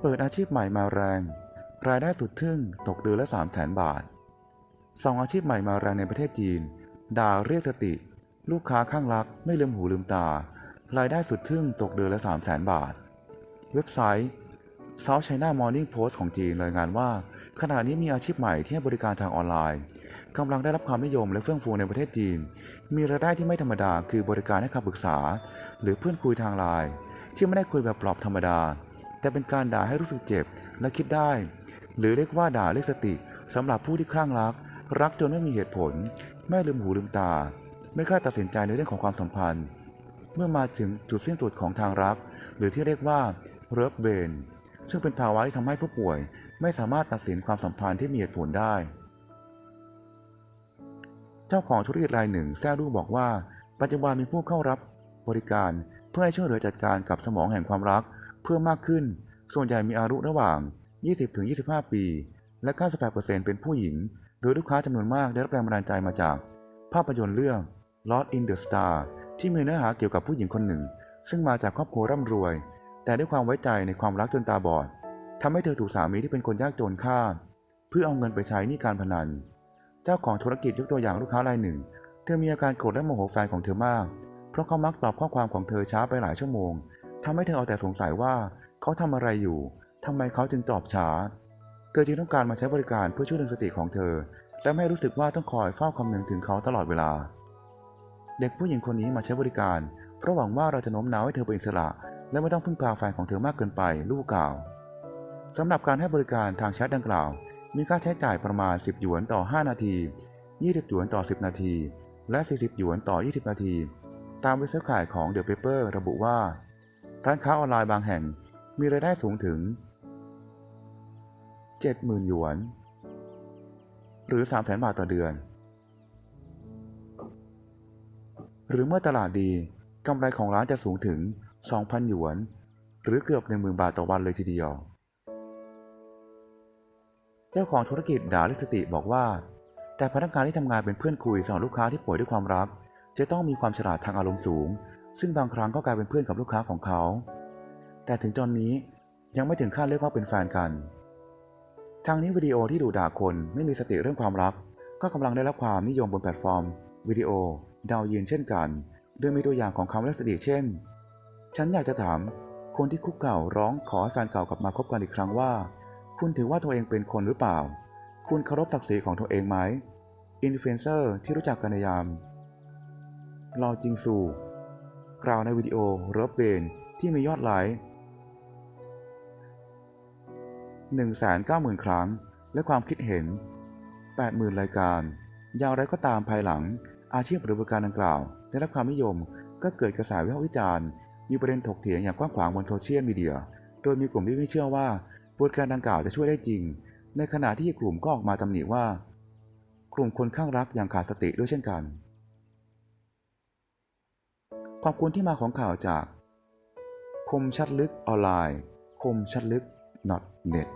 เปิดอาชีพใหม่มาแรง รายได้สุดทึ่งตกเดือนละ3 0 0แสนบาทสองอาชีพใหม่มาแรงในประเทศจีนด่าเรียกสติ ลูกค้าข้างรักไม่ลืมหูลืมตา รายได้สุดทึ่งตกเดือนละ3 0 0แสนบาท เว็บไซต์ South China Morning Post ของจีนรายงานว่า ขณะนี้มีอาชีพใหม่ที่ให้บริการทางออนไลน์ กำลังได้รับความนิยมและเฟื่องฟูในประเทศจีน มีรายได้ที่ไม่ธรรมดาคือบริการให้คำปรึกษา หรือเพื่อนคุยทางไลน์ที่ไม่ได้คุยแบบปลอบธรรมดา แต่เป็นการด่าให้รู้สึกเจ็บและคิดได้ หรือเรียกว่าด่าเรียกสติสำหรับผู้ที่คลั่งรัก รักจนไม่มีเหตุผล ไม่ลืมหูลืมตา ไม่กล้าตัดสินใจในเรื่องของความสัมพันธ์ เมื่อมาถึงจุดสิ้นสุดของทางรัก หรือที่เรียกว่าเริฟเบนซึ่งเป็นภาวะที่ทำให้ผู้ป่วย ไม่สามารถตัดสินความสัมพันธ์ที่มีเหตุผลได้ เจ้าของธุรกิจรายหนึ่งแซ่รู้บอกว่า ปัจจุบันมีผู้เข้ารับบริการเพื่อให้ช่วยเหลือจัดการกับสมองแห่งความรัก เพิ่มมากขึ้น ส่วนใหญ่มีอายุระหว่าง 20-25 ปี และ 98%เป็นผู้หญิง โดยลูกค้าจำนวนมากได้รับแรงบันดาลใจมาจาก ภาพยนตร์เรื่อง Lost in the Star ที่มีเนื้อหาเกี่ยวกับผู้หญิงคนหนึ่ง ซึ่งมาจากครอบครัวร่ำรวย แต่ด้วยความไว้ใจในความรักจนตาบอดทำให้เธอถูกสามีที่เป็นคนยากจนฆ่า เพื่อเอาเงินไปใช้หนี้การพนัน เจ้าของธุรกิจยกตัวอย่างลูกค้ารายหนึ่ง เธอมีอาการโกรธและโมโหแฟนของเธอมาก เพราะเขามักตอบข้อความของเธอช้าไปหลายชั่วโมงทำให้เธอเอาแต่สงสัยว่าเขาทำอะไรอยู่ทำไมเขาจึงตอบช้า เธอจึงต้องการมาใช้บริการเพื่อช่วยดึงสติของเธอ และไม่รู้สึกว่าต้องคอยเฝ้าคำนึงถึงเขาตลอดเวลา เด็กผู้หญิงคนนี้มาใช้บริการเพราะหวังว่าเราจะโน้มน้าวให้เธอเป็นอิสระ และไม่ต้องพึ่งพาแฟนของเธอมากเกินไป ลูกกล่าวสำหรับการให้บริการทางแชทดังกล่าว มีค่าใช้จ่ายประมาณ 10 หยวนต่อ 5 นาที 20 หยวนต่อ 10 นาที และ 40 หยวนต่อ 20 นาที ตามเว็บไซต์ขายของ The Paper ระบุว่า ร้านค้าออนไลน์บางแห่งมีรายได้สูงถึง 70,000 หยวน หรือ 300,000 บาทต่อเดือน หรือเมื่อตลาดดีกำไรของร้านจะสูงถึง 2,000 หยวน หรือเกือบ 10,000 บาทต่อวันเลยทีเดียว เจ้าของธุรกิจดาลิสติบอกว่า แต่พนักงานที่ทำงานเป็นเพื่อนคุยสำหรับลูกค้าที่ป่วยด้วยความรัก จะต้องมีความฉลาดทางอารมณ์สูง ซึ่งบางครั้งก็กลายเป็นเพื่อนกับลูกค้าของเขา แต่ถึงตอนนี้ยังไม่ถึงขั้นเรียกว่าเป็นแฟนกันทางนี้วิดีโอที่ดูด่าคนไม่มีสติเรื่องความรัก ก็กำลังได้รับความนิยมบนแพลตฟอร์ม วิดีโอ ดาวยืนเช่นกัน โดยมีตัวอย่างของคำเรียกสติเช่น ฉันอยากจะถาม คนที่คุกเก่าร้องขอให้แฟนเก่ากลับมาคบกันอีกครั้งว่า คุณถือว่าตัวเองเป็นคนหรือเปล่า คุณเคารพศักดิ์ศรีของตัวเองไหม อินฟลูเอนเซอร์ที่รู้จักกันในยามลอจิงซูกล่าวในวิดีโอเริฟเบนที่มียอดไลค์190,000 ครั้ง และความคิดเห็น 80,000 รายการอย่างไรก็ตามภายหลัง อาชีพหรือบริการดังกล่าว ได้รับความนิยมก็เกิดกระแสวิพากษ์วิจารณ์ มีประเด็นถกเถียงอย่างกว้างขวางบนโซเชียลมีเดีย โดยมีกลุ่มที่ไม่เชื่อว่า บทการดังกล่าวจะช่วยได้จริง ในขณะที่กลุ่มก็ออกมาตำหนิว่า กลุ่มคนข้างรักอย่างขาดสติด้วยเช่นกัน ขอบคุณที่มาของข่าวจาก คมชัดลึกออนไลน์ คมชัดลึก .net